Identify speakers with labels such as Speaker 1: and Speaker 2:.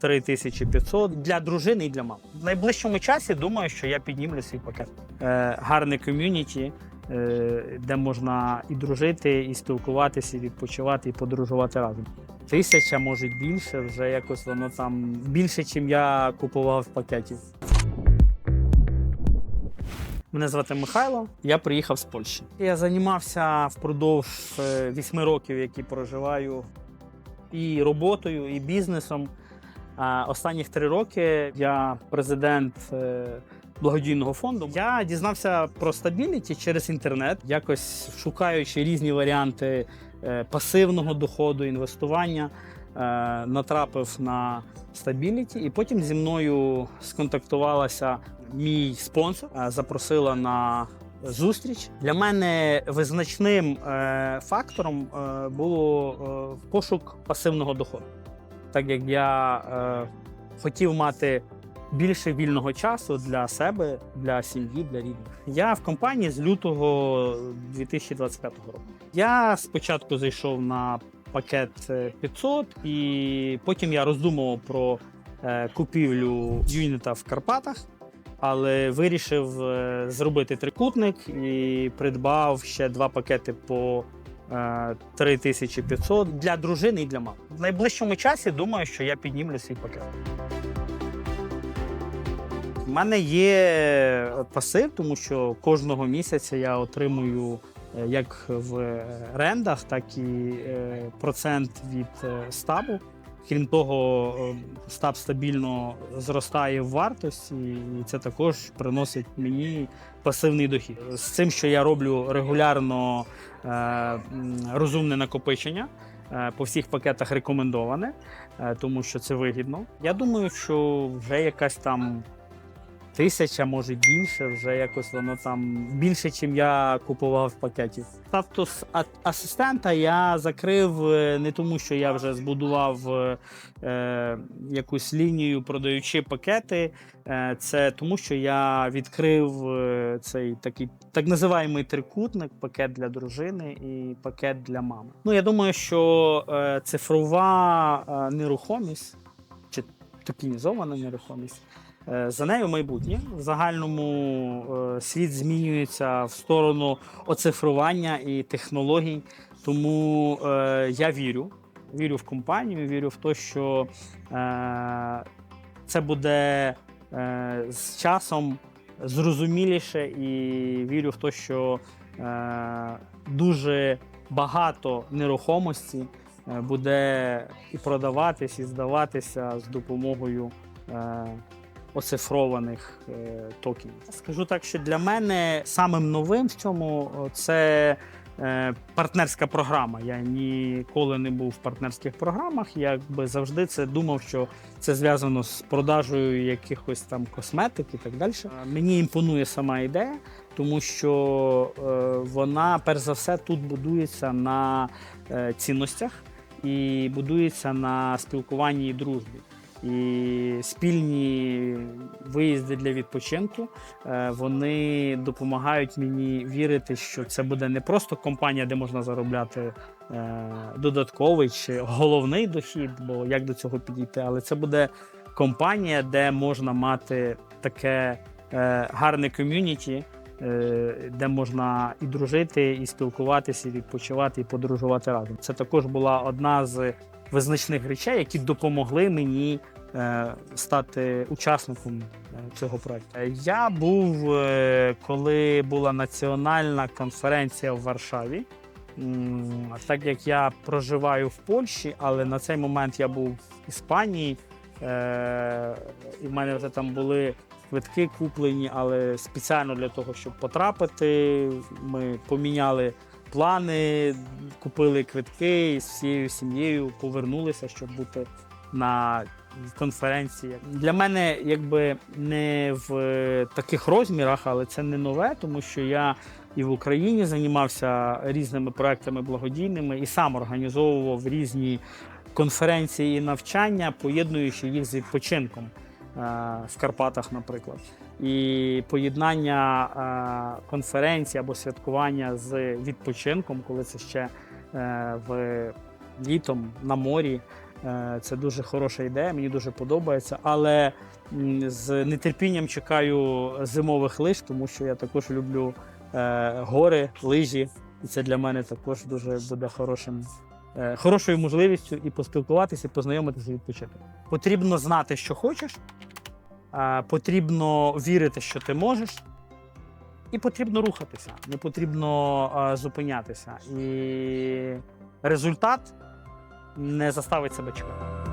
Speaker 1: 3500 для дружини і для мами. В найближчому часі думаю, що я піднімлю свій пакет. Е, гарне ком'юніті, е, де можна і дружити, і спілкуватися, і відпочивати, і подорожувати разом. Тисяча, може більше, вже якось воно там більше, ніж я купував пакетів. Мене звати Михайло, я приїхав з Польщі. Я займався впродовж е, вісьми років, які проживаю і роботою, і бізнесом. Останніх три роки я президент е, благодійного фонду. Я дізнався про стабіліті через інтернет, якось шукаючи різні варіанти е, пасивного доходу, інвестування. е, Натрапив на стабіліті, і потім зі мною сконтактувалася мій спонсор, запросила на зустріч. Для мене визначним фактором було пошук пасивного доходу. Так як я е, хотів мати більше вільного часу для себе, для сім'ї, для рідних. Я в компанії з лютого 2025 року. Я спочатку зайшов на пакет е, 500, і потім я роздумував про е, купівлю юніта в Карпатах. Але вирішив е, зробити трикутник і придбав ще два пакети по е, 3500 для дружини і для мами. В найближчому часі думаю, що я піднімлю свій пакет. У мене є пасив, тому що кожного місяця я отримую е, як в рендах, так і е, процент від е, стабу. Крім того, е, стаб стабільно зростає в вартості, і це також приносить мені пасивний дохід. З цим, що я роблю регулярно е, розумне накопичення. е, По всіх пакетах рекомендоване, тому що це вигідно. Я думаю, що вже якась там тисяча, може більше, вже якось воно там більше, ніж я купував пакетів. Статус а- асистента я закрив е, не тому, що я вже збудував е, е, якусь лінію, продаючи пакети. Е, це тому, що я відкрив е, цей такий так називаємий трикутник, пакет для дружини і пакет для мами. Ну я думаю, що е, цифрова е, нерухомість чи токенізована нерухомість. Е, За нею майбутнє. В загальному е, світ змінюється в сторону оцифрування і технологій. Тому е, я вірю. Вірю в компанію, вірю в те, що це буде з часом зрозуміліше, і вірю в те, що дуже багато нерухомості буде і продаватись, і здаватися з допомогою. Оцифрованих е, токенів. Скажу так, що для мене самим новим в цьому це е, партнерська програма. Я ніколи не був в партнерських програмах. Я якби завжди це думав, що це зв'язано з продажею якихось там косметик і так далі. Е, Мені імпонує сама ідея, тому що вона, перш за все, тут будується на цінностях і будується на спілкуванні і дружбі. І спільні виїзди для відпочинку е, вони допомагають мені вірити, що це буде не просто компанія, де можна заробляти е, додатковий чи головний дохід, бо як до цього підійти, але це буде компанія, де можна мати таке е, гарне ком'юніті, де можна і дружити, і спілкуватися, і відпочивати, і подорожувати разом. Це також була одна з визначних речей, які допомогли мені е, стати учасником е, цього проекту. Е, Я був, коли була національна конференція в Варшаві. Так як я проживаю в Польщі, але на цей момент я був в Іспанії, і в мене вже там були квитки куплені, але спеціально для того, щоб потрапити, ми поміняли плани, купили квитки і з всією сім'єю повернулися, щоб бути на конференції. Для мене якби не в таких розмірах, але це не нове, тому що я і в Україні займався різними проектами благодійними і сам організовував різні конференції і навчання, поєднуючи їх з відпочинком е, в Карпатах, наприклад. І поєднання е, конференції або святкування з відпочинком, коли це ще е, в літом на морі. Е, Це дуже хороша ідея, мені дуже подобається. Але з нетерпінням чекаю зимових лиж, тому що я також люблю е, гори, лижі. І це для мене також дуже буде хорошим, е, хорошою можливістю і поспілкуватися, і познайомитися, і відпочити. Потрібно знати, що хочеш, е, потрібно вірити, що ти можеш. І потрібно рухатися, не потрібно е, зупинятися. І результат не заставить себе чекати.